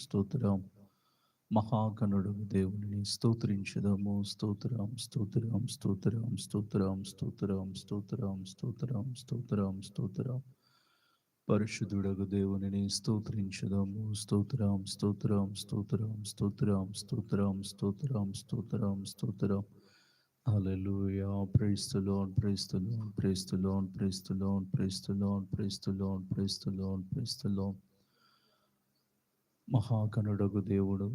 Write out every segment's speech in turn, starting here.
స్తోత్రం మహాగణుడు దేవుని స్తోత్రించదము స్తోత్రం స్తోత్రం స్తోత్రం స్తోత్రం స్తోత్రం స్తోత్రం స్తోత్రం స్తోత్రం స్తోత్రం పరిశుద్ధుడగు దేవుని స్తోత్రించదము స్తోత్రం స్తోత్రం స్తోత్రం స్తోత్రం స్తోత్రం స్తోత్రం స్తోత్రం స్తోత్రం ప్రేస్తులోన్ ప్రేస్తులోన్ ప్రేస్తులోన్ ప్రేస్తులోన్ ప్రేస్తులోన్ ప్రేస్తులోన్ ప్రేస్తులోన్ ప్రేస్తులోన్ మహాగణుడగు దేవుడు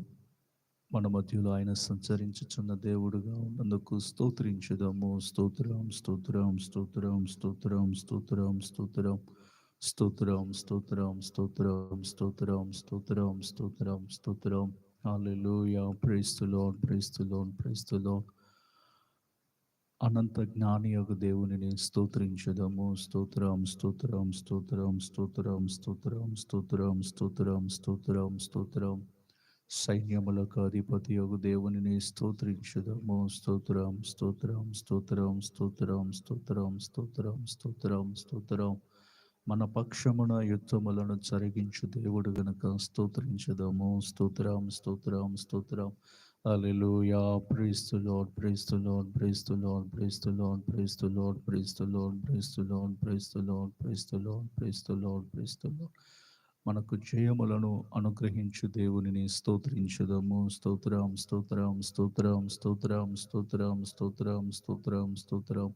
మన మధ్యలో ఆయన సంచరించుచున్న దేవుడుగా ఉన్నందుకు స్తోత్రించుదాము స్తోత్రం స్తోత్రం స్తోత్రం స్తోత్రం స్తోత్రం స్తోత్రం స్తోత్రం స్తోత్రం స్తోత్రం స్తోత్రం స్తోత్రం స్తోత్రం స్తోత్రం hallelujah praise the Lord praise the Lord praise the Lord praise the Lord praise the Lord అనంత జ్ఞాని యొక్క దేవునిని స్తోత్రించదము స్తోత్రం స్తోత్రం స్తోత్రం స్తోత్రం స్తోత్రం స్తోత్రం స్తోత్రం స్తోత్రం స్తోత్రం సైన్యములకు అధిపతి యొక్క దేవునిని స్తోత్రించదము స్తోత్రం స్తోత్రం స్తోత్రం స్తోత్రం స్తోత్రం స్తోత్రం స్తోత్రం స్తోత్రం మన పక్షమున యుద్ధములను జరిగించు దేవుడు గనుక స్తోత్రించదము స్తోత్రం స్తోత్రం స్తోత్రం Hallelujah. Praise the Lord. Praise the Lord. Praise the Lord. Praise the Lord. Praise the Lord. Praise the Lord. Praise the Lord. Praise the Lord. Praise the Lord. Praise the Lord. Praise the Lord. మనకు జయములను అనుగ్రహించు దేవునిని స్తోత్రించదము స్తోత్రం స్తోత్రం స్తోత్రం స్తోత్రం స్తోత్రం స్తోత్రం స్తోత్రం స్తోత్రం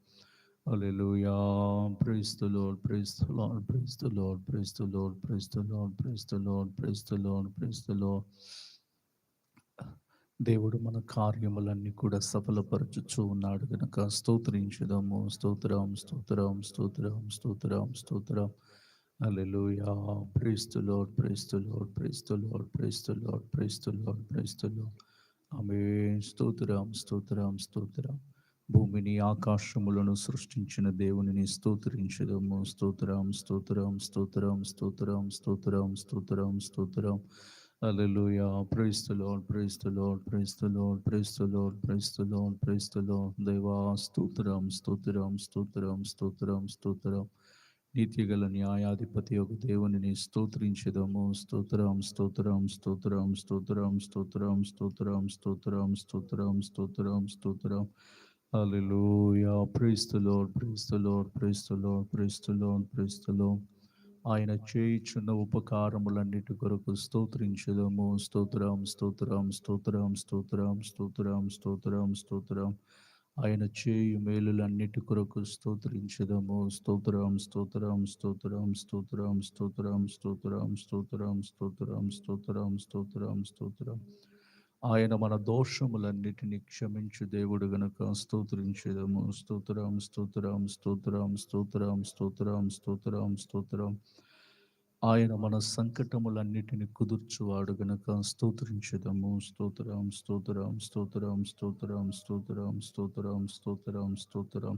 Hallelujah. Praise the Lord. Praise the Lord. Praise the Lord. Praise the Lord. Praise the Lord. Praise the Lord. Praise the Lord. Praise the Lord. దేవుడు మన కార్యములన్నీ కూడా సఫలపరచుచూ ఉన్నాడు కనుక స్తోత్రించుదాము. స్తోత్రం స్తోత్రం స్తోత్రం స్తోత్రం స్తోత్రం. Alleluia praise the Lord praise the Lord praise Lord praise Lord Lord స్తోత్రం స్తోత్రం స్తోత్రం. భూమిని ఆకాశములను సృష్టించిన దేవునిని స్తోత్రించదము. స్తోత్రం స్తోత్రం స్తోత్రం స్తోత్రం స్తోత్రం స్తోత్రం స్తోత్రం. Hallelujah ప్రేస్తులో praise the Lord praise the Lord praise the Lord praise the Lord ప్రేస్తులో దైవా స్తోత్రం స్తోత్రం స్తోత్రం స్తోత్రం స్తోత్రం నీతిగల న్యాయాధిపతి యొక్క దేవునిని స్తోత్రించదము స్తోత్రం స్తోత్రం స్తోత్రం స్తోత్రం స్తోత్రం స్తోత్రం స్తోత్రం స్తోత్రం స్తోత్రం స్తోత్రం అలెలుయా ప్రేస్తులో ప్రేస్తులో ప్రేస్తులో ప్రేస్తులో ప్రేస్తులో ఆయన చేయుచున్న ఉపకారములన్నిటి కొరకు స్తోత్రించుదము స్తోత్రం స్తోత్రం స్తోత్రం స్తోత్రం స్తోత్రం స్తోత్రం స్తోత్రం ఆయన చేయు మేలులన్నిటి కొరకు స్తోత్రించుదము స్తోత్రం స్తోత్రం స్తోత్రం స్తోత్రం స్తోత్రం స్తోత్రం స్తోత్రం స్తోత్రం స్తోత్రం స్తోత్రం స్తోత్రం ఆయన మన దోషములన్నిటిని క్షమించు దేవుడు గనుక స్తోత్రించేదము స్తోత్రం స్తోత్రం స్తోత్రం స్తోత్రం స్తోత్రం స్తోత్రం స్తోత్రం ఆయన మన సంకటములన్నిటిని కుదుర్చువాడు గనుక స్తోత్రించదము స్తోత్రం స్తోత్రం స్తోత్రం స్తోత్రం స్తోత్రం స్తోత్రం స్తోత్రం స్తోత్రం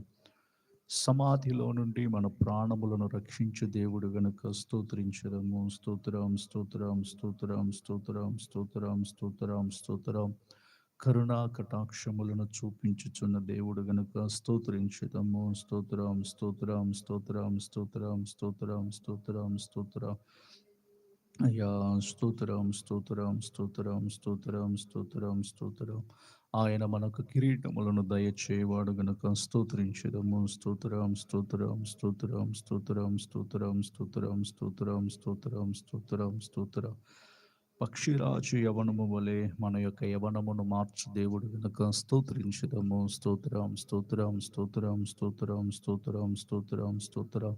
సమాధిలో నుండి మన ప్రాణములను రక్షించు దేవుడు గనుక స్తోత్రించడము స్తోత్రం స్తోత్రం స్తోత్రం స్తోత్రం స్తోత్రం స్తోత్రం స్తోత్రం కరుణా కటాక్షములను చూపించుచున్న దేవుడు గనుక స్తోత్రించడము స్తోత్రం స్తోత్రం స్తోత్రం స్తోత్రం స్తోత్రం స్తోత్రం స్తోత్రం అయ్యా స్తోత్రం స్తోత్రం స్తోత్రం స్తోత్రం స్తోత్రం స్తోత్రం ఆయన మనకు కిరీటములను దయచేవాడు గనుక స్తోత్రించదము స్తోత్రం స్తోత్రం స్తోత్రం స్తోత్రం స్తోత్రం స్తోత్రం స్తోత్రం స్తోత్రం స్తోత్రం స్తోత్రం పక్షిరాజు యవనము వలె మన యొక్క యవనమును మార్చు దేవుడు గనుక స్తోత్రించదము స్తోత్రం స్తోత్రం స్తోత్రం స్తోత్రం స్తోత్రం స్తోత్రం స్తోత్రం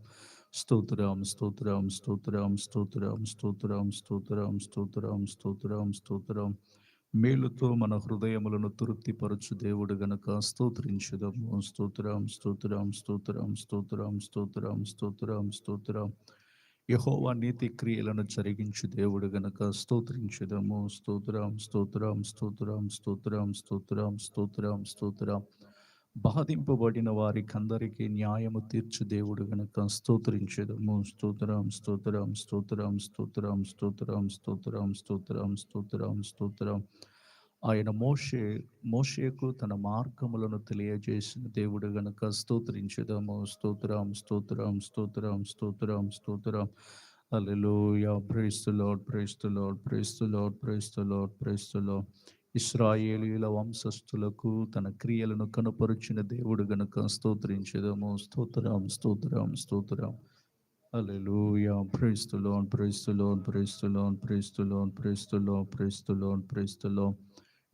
స్తోత్రం స్తోత్రం స్తోత్రం స్తోత్రం స్తోత్రం స్తోత్రం స్తోత్రం స్తోత్రం స్తోత్రం మేలుతో మన హృదయములను తృప్తిపరచు దేవుడు గనుక స్తోత్రించుదము స్తోత్రం స్తోత్రం స్తోత్రం స్తోత్రం స్తోత్రం స్తోత్రం స్తోత్రం యహోవా నీతి క్రియలను జరిగించు దేవుడు గనుక స్తోత్రించుదము స్తోత్రం స్తోత్రం స్తోత్రం స్తోత్రం స్తోత్రం స్తోత్రం స్తోత్రం బాధింపబడిన వారికందరికీ న్యాయము తీర్చు దేవుడు గనుక స్తోత్రించదము స్తోత్రం స్తోత్రం స్తోత్రం స్తోత్రం స్తోత్రం స్తోత్రం స్తోత్రం స్తోత్రం స్తోత్రం ఆయన మోషే మోషేకు తన మార్గములను తెలియజేసిన దేవుడు గనుక స్తోత్రించదము స్తోత్రం స్తోత్రం స్తోత్రం స్తోత్రం స్తోత్రం Hallelujah. Praise the Lord, praise ప్రేస్తులో ఇస్రాయేలీల వంశస్థులకు తన క్రియలను కనపరుచిన దేవుడు గనుక స్తోత్రించదము. స్తోత్రం స్తోత్రం స్తోత్రం. అలెలుయం ప్రేస్తులోన్ ప్రేస్తులోన్ ప్రేస్తులోన్ ప్రేస్తులోన్ ప్రేస్తులో ప్రేస్తులోన్ ప్రేస్తులో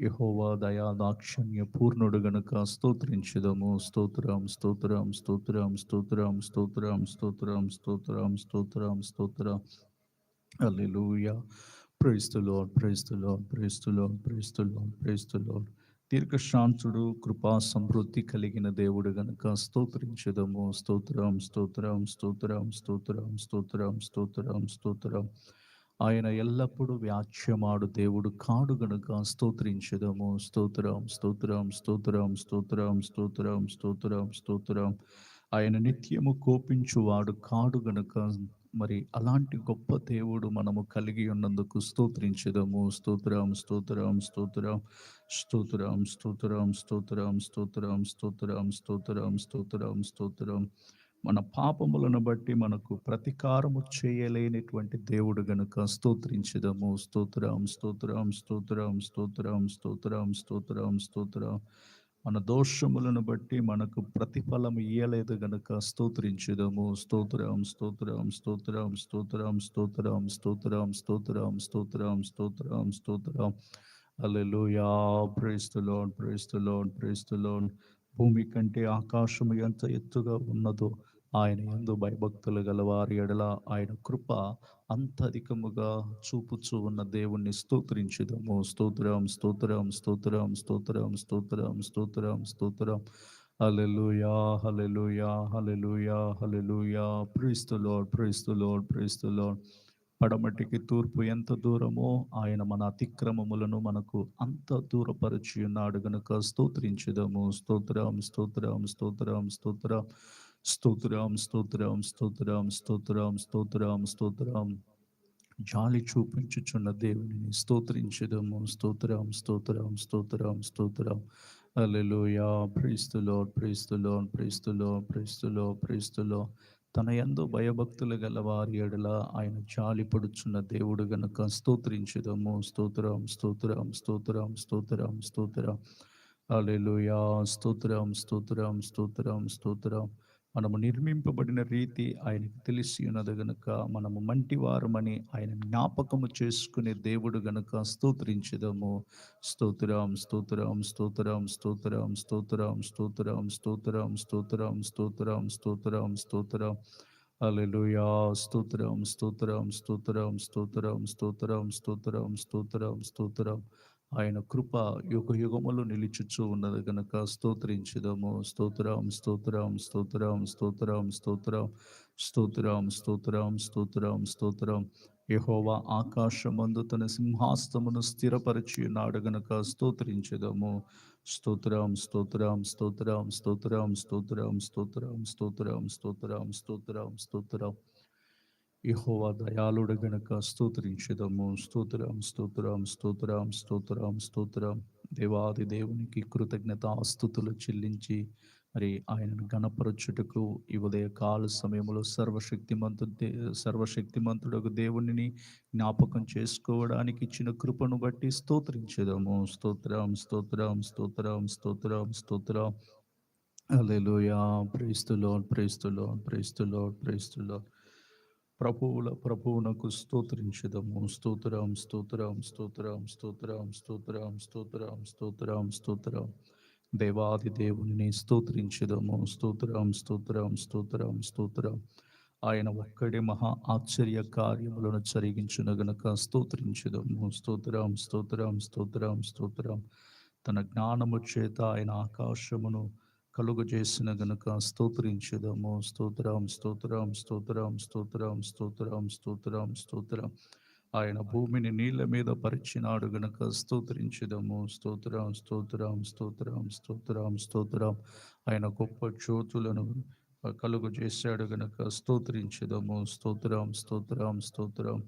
యహోవా దయా దాక్షణ్య పూర్ణుడు గనుక స్తోత్రించదము. స్తోత్రం స్తోత్రం స్తోత్రం స్తోత్రం స్తోత్రం స్తోత్రం స్తోత్రం స్తోత్రం స్తోత్రం. Alleluia Praise the Lord, praise the Lord, praise the Lord, praise దీర్ఘశాంతుడు కృపా సమృద్ధి కలిగిన దేవుడు గనుక స్తోత్రించదము స్తోత్రం స్తోత్రం స్తోత్రం స్తోత్రం స్తోత్రం స్తోత్రం స్తోత్రం ఆయన ఎల్లప్పుడూ వ్యాఖ్యమాడు దేవుడు కాడు గనుక స్తోత్రించదము స్తోత్రం స్తోత్రం స్తోత్రం స్తోత్రం స్తోత్రం స్తోత్రం స్తోత్రం ఆయన నిత్యము కోపించువాడు కాడు గనుక మరి అలాంటి గొప్ప దేవుడు మనము కలిగి ఉన్నందుకు స్తోత్రించదము స్తోత్రం స్తోత్రం స్తోత్రం స్తోత్రం స్తోత్రం స్తోత్రం స్తోత్రం స్తోత్రం స్తోత్రం స్తోత్రం స్తోత్రం మన పాపములను బట్టి మనకు ప్రతీకారము చేయలేనిటువంటి దేవుడు గనుక స్తోత్రించదము స్తోత్రం స్తోత్రం స్తోత్రం స్తోత్రం స్తోత్రం స్తోత్రం స్తోత్రం మన దోషములను బట్టి మనకు ప్రతిఫలం ఇయ్యలేదు గనుక స్తోత్రించుదము. స్తోత్రం స్తోత్రం స్తోత్రం స్తోత్రం స్తోత్రం స్తోత్రం స్తోత్రం స్తోత్రం స్తోత్రం స్తోత్రం. Alleluia praise the Lord praise భూమి కంటే ఆకాశము ఎంత ఎత్తుగా ఉన్నదో ఆయన ఎందు భయభక్తులు గలవారి. ఎడల ఆయన కృప అంత అధికముగా చూపుచూ ఉన్న దేవుణ్ణి స్తోత్రించుదాము. స్తోత్రం స్తోత్రం స్తోత్రం స్తోత్రం స్తోత్రం స్తోత్రం స్తోత్రం. Hallelujah hallelujah hallelujah hallelujah praise the Lord పడమటికి తూర్పు ఎంత దూరమో ఆయన మన అతిక్రమములను మనకు అంత దూరపరిచి ఉన్నాడు గనుక స్తోత్రించుదము. స్తోత్రం స్తోత్రం స్తోత్రం స్తోత్రం. స్తోత్రం స్తోత్రం స్తోత్రం స్తోత్రం స్తోత్రం స్తోత్రం జాలి చూపించుచున్న దేవుని స్తోత్రించదము స్తోత్రం స్తోత్రం స్తోత్రం స్తోత్రం అల్లెలుయా ప్రీస్తులో ప్రీస్తులో ప్రీస్తులో ప్రీస్తులో ప్రీస్తులో తన ఎందు భయభక్తులు గల వారి ఎడల ఆయన జాలి పడుచున్న దేవుడు గనుక స్తోత్రించదము స్తోత్రం స్తోత్రం స్తోత్రం స్తోత్రం స్తోత్రం అల్లెలుయా స్తోత్రం స్తోత్రం స్తోత్రం స్తోత్రం మనము నిర్మింపబడిన రీతి ఆయనకు తెలిసి ఉన్నది గనుక మనము మంటివారమని ఆయన జ్ఞాపకము చేసుకునే దేవుడు గనుక స్తోత్రించదము స్తోత్రం స్తోత్రం స్తోత్రం స్తోత్రం స్తోత్రం స్తోత్రం స్తోత్రం స్తోత్రం స్తోత్రం స్తోత్రం స్తోత్రం అలెలుయా స్తోత్రం స్తోత్రం స్తోత్రం స్తోత్రం స్తోత్రం స్తోత్రం స్తోత్రం స్తోత్రం ఆయన కృప యుగ యుగములు నిలుచుచు ఉన్నది గనక స్తోత్రించుదము స్తోత్రం స్తోత్రం స్తోత్రం స్తోత్రం స్తోత్రం స్తోత్రం స్తోత్రం స్తోత్రం స్తోత్రం యహోవా ఆకాశమందు తన సింహాస్తమును స్థిరపరిచి నాడు గనక స్తోత్రించుదము స్తోత్రం స్తోత్రం స్తోత్రం స్తోత్రం స్తోత్రం స్తోత్రం స్తోత్రం స్తోత్రం స్తోత్రం స్తోత్రం యహోవా దయాళుడు గనక స్తోత్రించదము. స్తోత్రం స్తోత్రం స్తోత్రం స్తోత్రం స్తోత్రం. దేవాది దేవునికి కృతజ్ఞత ఆస్తుతులు చెల్లించి మరి ఆయనను గణపరచుటకు ఈ ఉదయ కాల సమయంలో సర్వశక్తిమంతు సర్వశక్తిమంతుడు దేవునిని జ్ఞాపకం చేసుకోవడానికి ఇచ్చిన కృపను బట్టి స్తోత్రించదము. స్తోత్రం స్తోత్రం స్తోత్రం స్తోత్రం స్తోత్రం. అలెలుయా ప్రైస్తులో ప్రైస్తులో ప్రైస్తులో ప్రైస్తులో ప్రభువుల ప్రభువునకు స్తోత్రించదము స్తోత్రం స్తోత్రం స్తోత్రం స్తోత్రం స్తోత్రం స్తోత్రం స్తోత్రం స్తోత్రం దేవాది దేవుని స్తోత్రించదము స్తోత్రం స్తోత్రం స్తోత్రం స్తోత్రం ఆయన ఒక్కడి మహా ఆశ్చర్య కార్యములను జరిగించిన గనక స్తోత్రించదము స్తోత్రం స్తోత్రం స్తోత్రం స్తోత్రం తన జ్ఞానము చేత ఆయన ఆకాశమును కలుగు చేసిన గనుక స్తోత్రించుదము స్తోత్రం స్తోత్రం స్తోత్రం స్తోత్రం స్తోత్రం స్తోత్రం స్తోత్రం ఆయన భూమిని నీళ్ళ మీద పరిచినాడు గనుక స్తోత్రించుదము స్తోత్రం స్తోత్రం స్తోత్రం స్తోత్రం స్తోత్రం ఆయన గొప్ప జ్యోతులను కలుగు చేశాడు గనుక స్తోత్రించుదము స్తోత్రం స్తోత్రం స్తోత్రం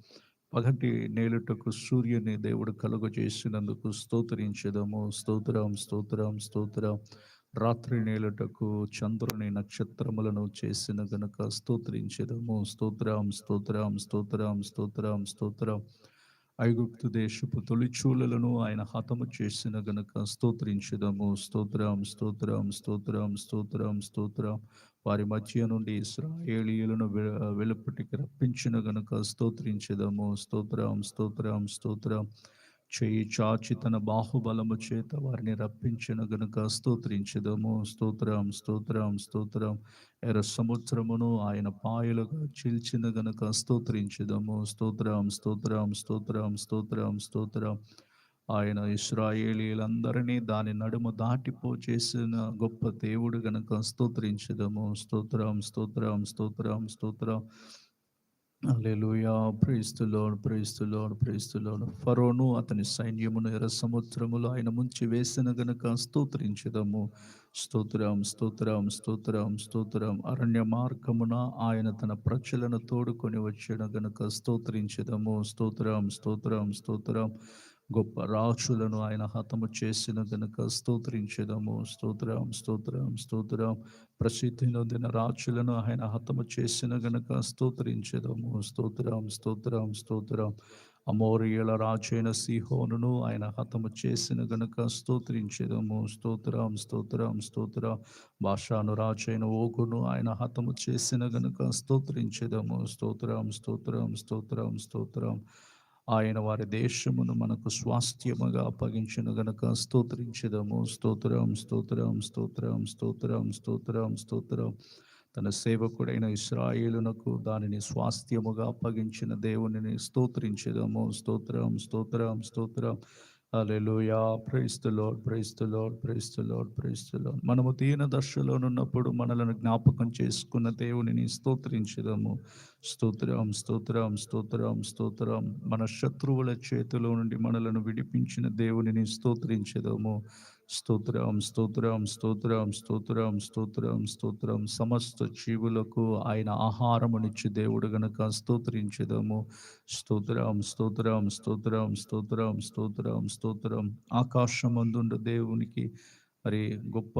పగటి నేలుటకు సూర్యుని దేవుడు కలుగు చేసినందుకు స్తోత్రించదము స్తోత్రం స్తోత్రం స్తోత్రం రాత్రి నేలటకు చంద్రుని నక్షత్రములను చేసిన గనుక స్తోత్రించదము. స్తోత్రం స్తోత్రం స్తోత్రం స్తోత్రం స్తోత్రం. ఐగుప్తు దేశపు తొలిచూలలను ఆయన హతము చేసిన గనుక స్తోత్రించదము. స్తోత్రం స్తోత్రం స్తోత్రం స్తోత్రం స్తోత్రం. వారి మధ్య నుండి ఇస్రాయేలీయులను వెలుపటికి రప్పించిన గనుక స్తోత్రించదము. స్తోత్రం స్తోత్రం స్తోత్రం. చేయి చాచి తన బాహుబలము చేత వారిని రప్పించిన గనుక స్తోత్రించదము. స్తోత్రం స్తోత్రం స్తోత్రం. ఎర సముద్రమును ఆయన పాయలుగా చీల్చిన గనుక స్తోత్రించదము. స్తోత్రం స్తోత్రం స్తోత్రం స్తోత్రం స్తోత్రం. ఆయన ఇస్రాయేలీలందరినీ దాని నడుము దాటిపో చేసిన గొప్ప దేవుడు గనుక స్తోత్రించదము. స్తోత్రం స్తోత్రం స్తోత్రం స్తోత్రం. అల్లెలుయా ప్రైస్తులోను ప్రైస్తులోను ప్రైస్తులోను ఫరోను అతని సైన్యమును ఎర్ర సముద్రములు ఆయన ముంచి వేసిన గనుక స్తోత్రించదము. స్తోత్రం స్తోత్రం స్తోత్రం స్తోత్రం. అరణ్య మార్గమున ఆయన తన ప్రజలను తోడుకొని వచ్చిన గనుక స్తోత్రించదము. స్తోత్రం స్తోత్రం స్తోత్రం. గొప్ప రాచులను ఆయన హతము చేసిన గనుక స్తోత్రించదము. స్తోత్రం స్తోత్రం స్తోత్రం. ప్రసిద్ధి నొందిన రాక్షులను ఆయన హతము చేసిన గనుక స్తోత్రించదము. స్తోత్రం స్తోత్రం స్తోత్రం. అమోరియల రాజైన సిహోనును ఆయన హతము చేసిన గనుక స్తోత్రించదము. స్తోత్రం స్తోత్రం స్తోత్రం. భాషాను రాజైన ఓగును ఆయన హతము చేసిన గనుక స్తోత్రించదము. స్తోత్రం స్తోత్రం స్తోత్రం స్తోత్రం. ఆయన వారి దేశమును మనకు స్వాస్థ్యముగా అప్పగించను గనక. స్తోత్రించదము. స్తోత్రం స్తోత్రం స్తోత్రం స్తోత్రం స్తోత్రం స్తోత్రం. తన సేవకుడైన ఇస్రాయేలునకు దానిని స్వాస్థ్యముగా అప్పగించిన దేవునిని స్తోత్రించదము. స్తోత్రం స్తోత్రం స్తోత్రం. Alleluia praise the Lord praise the Lord praise the మనము దీన దశలోనున్నప్పుడు మనలను జ్ఞాపకం చేసుకున్న దేవునిని స్తోత్రించదము. స్తోత్రం స్తోత్రం స్తోత్రం స్తోత్రం. మన శత్రువుల చేతిలో నుండి మనలను విడిపించిన దేవునిని స్తోత్రించదము. స్తోత్రం స్తోత్రం స్తోత్రం స్తోత్రం స్తోత్రం స్తోత్రం సమస్త జీవులకు ఆయన ఆహారమునిచ్చి దేవుడు గనక స్తోత్రించదము స్తోత్రం స్తోత్రం స్తోత్రం స్తోత్రం స్తోత్రం స్తోత్రం ఆకాశమందుండు దేవునికి మరి గొప్ప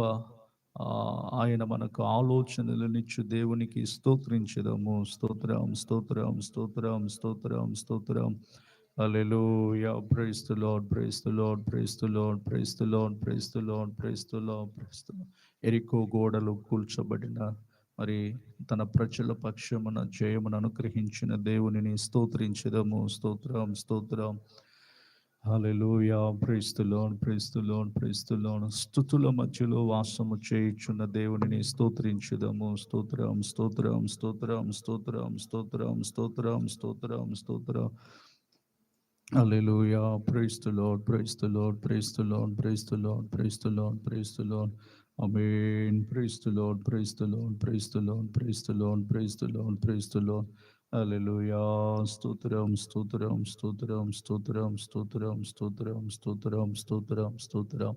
ఆయన మనకు ఆలోచనలనిచ్చు దేవునికి స్తోత్రించదము స్తోత్రం స్తోత్రం స్తోత్రం స్తోత్రం స్తోత్రం Hallelujah. Praise the Lord. Praise the Lord. Praise the Lord. Praise the Lord. Praise the Lord. Praise the Lord. Praise the Lord. ఎరికో గోడలు కూల్చబడిన మరి తన ప్రజల పక్షమున జయమును అనుగ్రహించిన దేవునిని స్తోత్రించదము స్తోత్రం స్తోత్రం హలెలూయా ప్రైస్తులోన్ ప్రైస్తులోన్ ప్రైస్తులోన్ స్థుతుల మధ్యలో వాసము చేయుచున్న దేవునిని స్తోత్రించుదము స్తోత్రం స్తోత్రం స్తోత్రం స్తోత్రం స్తోత్రం స్తోత్రం స్తోత్రం స్తోత్రం Hallelujah. Praise the Lord. Praise the Lord. Praise the Lord. Praise the Lord. Praise the Lord. Praise the Lord. Amen. Praise the Lord. Praise the Lord. Praise the Lord. Praise the Lord. Praise the Lord. Praise the Lord. Hallelujah. Stotram, stotram, stotram, stotram, stotram, stotram, stotram, stotram, stotram.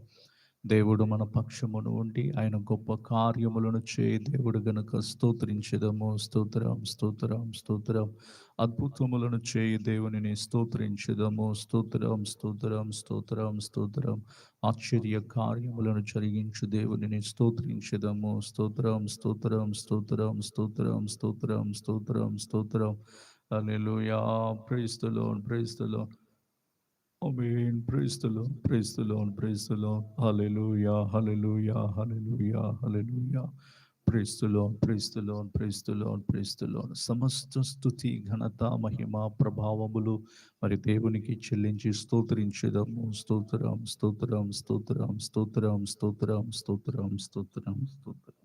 దేవుడు మన పక్షమును ఉండి ఆయన గొప్ప కార్యములను చేయి. దేవుడు గనుక స్తోత్రించదము స్తోత్రం స్తోత్రం స్తోత్రం. అద్భుతములను చేయి దేవునిని స్తోత్రించదము స్తోత్రం స్తోత్రం స్తోత్రం స్తోత్రం. ఆశ్చర్య కార్యములను జరిగించు దేవునిని స్తోత్రించదము స్తోత్రం స్తోత్రం స్తోత్రం స్తోత్రం స్తోత్రం స్తోత్రం స్తోత్రం. Alleluia praise the amen praise the Lord praise the Lord praise the Lord hallelujah hallelujah hallelujah hallelujah praise the Lord praise the Lord praise the Lord praise the Lord సమస్త స్థుతి ఘనత మహిమ ప్రభావములు మరి దేవునికి చెల్లించి స్తోత్రించదము స్తోత్రం స్తోత్రం స్తోత్రం స్తోత్రం స్తోత్రం స్తోత్రం స్తోత్రం స్తోత్రం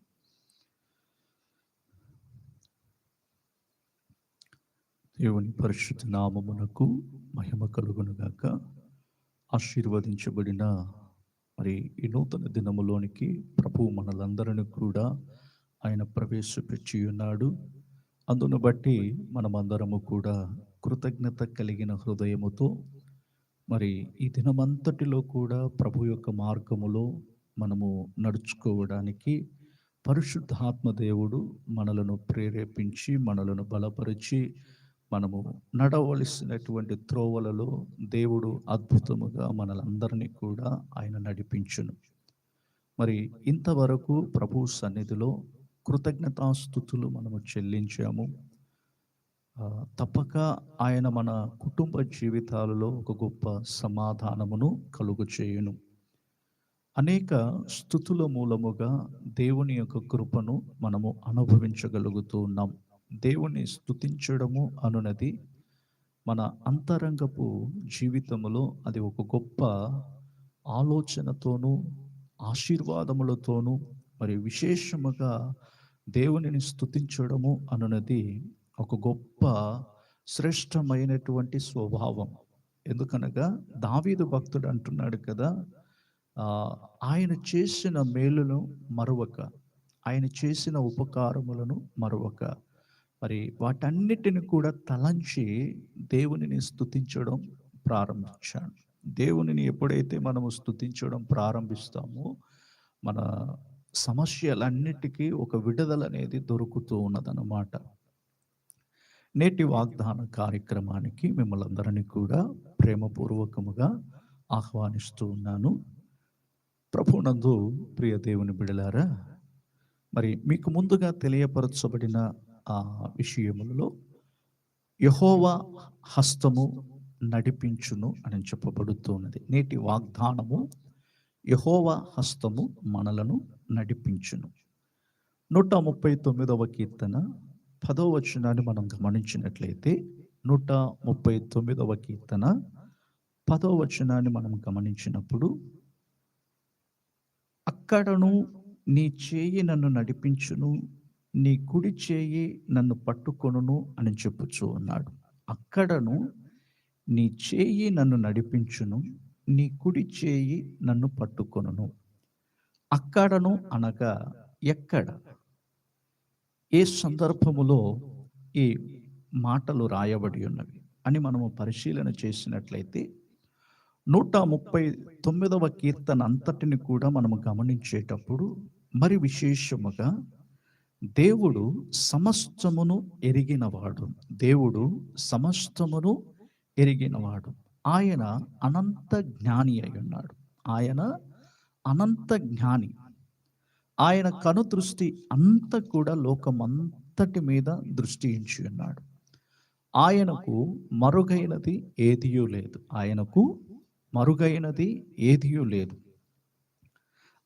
దేవుని పరిశుద్ధ నామమునకు మహిమ కలుగునుగాక ఆశీర్వదించబడిన మరి ఈ నూతన దినములోనికి ప్రభు మనలందరిని కూడా ఆయన ప్రవేశపెచ్చి ఉన్నాడు అందును బట్టి మనమందరము కూడా కృతజ్ఞత కలిగిన హృదయముతో మరి ఈ దినమంతటిలో కూడా ప్రభు యొక్క మార్గములో మనము నడుచుకోవడానికి పరిశుద్ధాత్మ దేవుడు మనలను ప్రేరేపించి మనలను బలపరిచి మనము నడవలసినటువంటి త్రోవలలో దేవుడు అద్భుతముగా మనలందరినీ కూడా ఆయన నడిపించును. మరి ఇంతవరకు ప్రభు సన్నిధిలో కృతజ్ఞతాస్థుతులు మనము చెల్లించాము. తప్పక ఆయన మన కుటుంబ జీవితాలలో ఒక గొప్ప సమాధానమును కలుగు చేయును. అనేక స్థుతుల మూలముగా దేవుని యొక్క కృపను మనము అనుభవించగలుగుతూ ఉన్నాం. దేవుణ్ణి స్థుతించడము అనున్నది మన అంతరంగపు జీవితములో అది ఒక గొప్ప ఆలోచనతోనూ ఆశీర్వాదములతోనూ మరి విశేషముగా దేవునిని స్థుతించడము అనున్నది ఒక గొప్ప శ్రేష్టమైనటువంటి స్వభావం. ఎందుకనగా దావీదు భక్తుడు అంటున్నాడు కదా ఆయన చేసిన మేలును మరొక ఆయన చేసిన ఉపకారములను మరొక మరి వాటన్నిటిని కూడా తలంచి దేవునిని స్థుతించడం ప్రారంభించాడు. దేవునిని ఎప్పుడైతే మనము స్తుతించడం ప్రారంభిస్తామో మన సమస్యలన్నిటికీ ఒక విడుదల అనేది దొరుకుతూ ఉన్నదన్నమాట. నేటి వాగ్దాన కార్యక్రమానికి మిమ్మల్ని అందరినీ కూడా ప్రేమపూర్వకముగా ఆహ్వానిస్తూ ఉన్నాను. ప్రభునందు ప్రియ దేవుని బిడలారా మరి మీకు ముందుగా తెలియపరచబడిన విషయములలో యహోవా హస్తము నడిపించును అని చెప్పబడుతున్నది. నేటి వాగ్దానము యహోవా హస్తము మనలను నడిపించును. నూట ముప్పై తొమ్మిదవ కీర్తన పదవ వచనాన్ని మనం గమనించినట్లయితే నూట ముప్పై తొమ్మిదవ కీర్తన పదవ వచనాన్ని మనం గమనించినప్పుడు అక్కడను నీ చేయి నన్ను నడిపించును నీ కుడి చేయి నన్ను పట్టుకొనును అని చెప్పుచూ ఉన్నాడు. అక్కడను నీ చేయి నన్ను నడిపించును నీ కుడి చేయి నన్ను పట్టుకొనును. అక్కడను అనగా ఎక్కడ? ఏ సందర్భములో ఈ మాటలు రాయబడి ఉన్నవి అని మనము పరిశీలన చేసినట్లయితే నూట ముప్పై తొమ్మిదవ కీర్తన అంతటిని కూడా మనము గమనించేటప్పుడు మరి విశేషముగా దేవుడు సమస్తమును ఎరిగినవాడు. దేవుడు సమస్తమును ఎరిగినవాడు. ఆయన అనంత జ్ఞాని అయి ఉన్నాడు. ఆయన అనంత జ్ఞాని. ఆయన కను దృష్టి అంతా కూడా లోకమంతటి మీద దృష్టి ఉన్నాడు. ఆయనకు మరుగైనది ఏదియూ లేదు. ఆయనకు మరుగైనది ఏదియూ లేదు.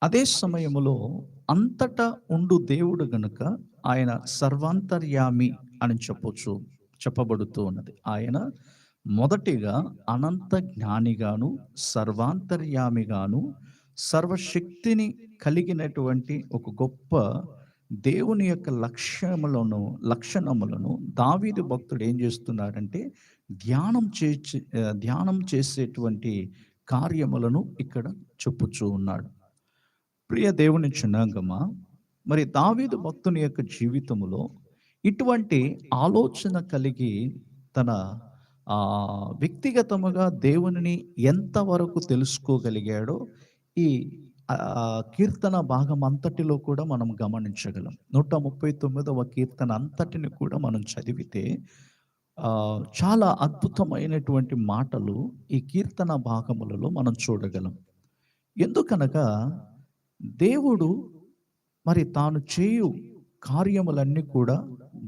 అదే సమయంలో అంతటా ఉండు దేవుడు గనుక ఆయన సర్వాంతర్యామి అని చెప్పొచ్చు చెప్పబడుతూ ఉన్నది. ఆయన మొదటిగా అనంత జ్ఞానిగాను సర్వాంతర్యామిగాను సర్వశక్తిని కలిగినటువంటి ఒక గొప్ప దేవుని యొక్క లక్ష్యములను లక్షణములను దావీదు భక్తుడు ఏం చేస్తున్నాడంటే ధ్యానం చే ధ్యానం చేసేటువంటి కార్యములను ఇక్కడ చెప్పుచూ ఉన్నాడు. ప్రియ దేవుని చిన్నాంగమా మరి దావీదు భక్తుని యొక్క జీవితంలో ఇటువంటి ఆలోచన కలిగి తన వ్యక్తిగతముగా దేవునిని ఎంతవరకు తెలుసుకోగలిగాడో ఈ కీర్తన భాగం అంతటిలో కూడా మనం గమనించగలం. నూట ముప్పై తొమ్మిదవ కీర్తన అంతటిని కూడా మనం చదివితే చాలా అద్భుతమైనటువంటి మాటలు ఈ కీర్తన భాగములలో మనం చూడగలం. ఎందుకనగా దేవుడు మరి తాను చేయు కార్యములన్నీ కూడా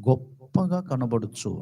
గొప్పగా కనబడుచు